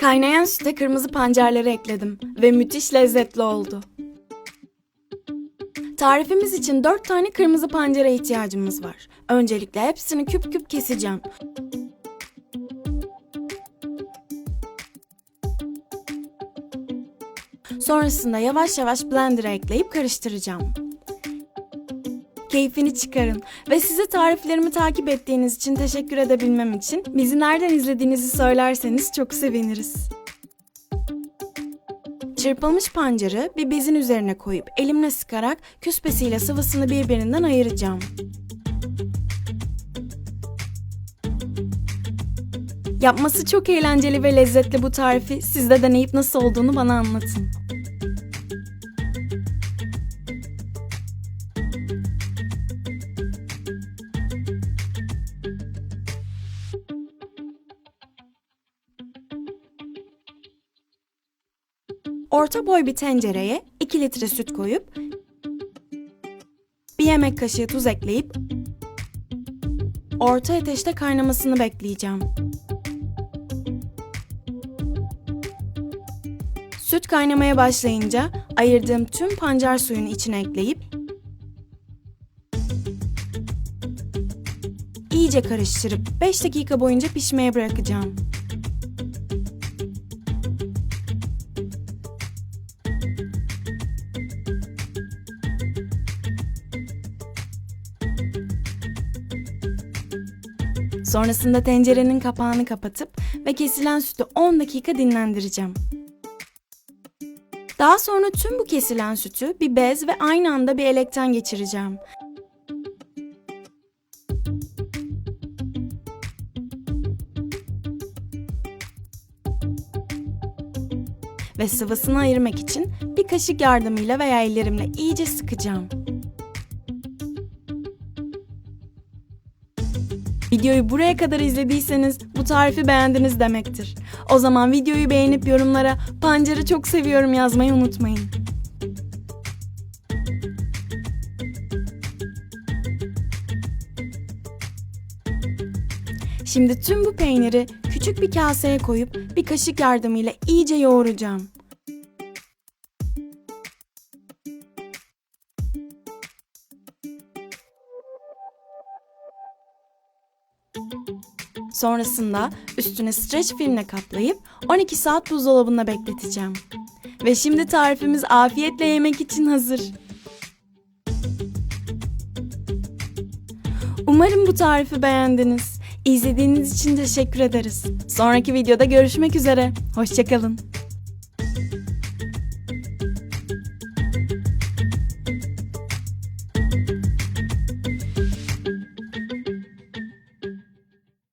Kaynayan süte kırmızı pancarları ekledim ve müthiş lezzetli oldu. Tarifimiz için 4 tane kırmızı pancara ihtiyacımız var. Öncelikle hepsini küp küp keseceğim. Sonrasında yavaş yavaş blender'a ekleyip karıştıracağım. Keyfini çıkarın ve size tariflerimi takip ettiğiniz için teşekkür edebilmem için bizi nereden izlediğinizi söylerseniz çok seviniriz. Çırpılmış pancarı bir bezin üzerine koyup elimle sıkarak küspesiyle sıvısını birbirinden ayıracağım. Yapması çok eğlenceli ve lezzetli bu tarifi siz de deneyip nasıl olduğunu bana anlatın. Orta boy bir tencereye 2 litre süt koyup bir yemek kaşığı tuz ekleyip orta ateşte kaynamasını bekleyeceğim. Süt kaynamaya başlayınca ayırdığım tüm pancar suyunu içine ekleyip iyice karıştırıp 5 dakika boyunca pişmeye bırakacağım. Sonrasında tencerenin kapağını kapatıp ve kesilen sütü 10 dakika dinlendireceğim. Daha sonra tüm bu kesilen sütü bir bez ve aynı anda bir elekten geçireceğim. Ve sıvısını ayırmak için bir kaşık yardımıyla veya ellerimle iyice sıkacağım. Videoyu buraya kadar izlediyseniz bu tarifi beğendiniz demektir. O zaman videoyu beğenip yorumlara pancarı çok seviyorum yazmayı unutmayın. Şimdi tüm bu peyniri küçük bir kaseye koyup bir kaşık yardımıyla iyice yoğuracağım. Sonrasında üstüne streç filmle kaplayıp 12 saat buzdolabında bekleteceğim. Ve şimdi tarifimiz afiyetle yemek için hazır. Umarım bu tarifi beğendiniz. İzlediğiniz için teşekkür ederiz. Sonraki videoda görüşmek üzere. Hoşçakalın.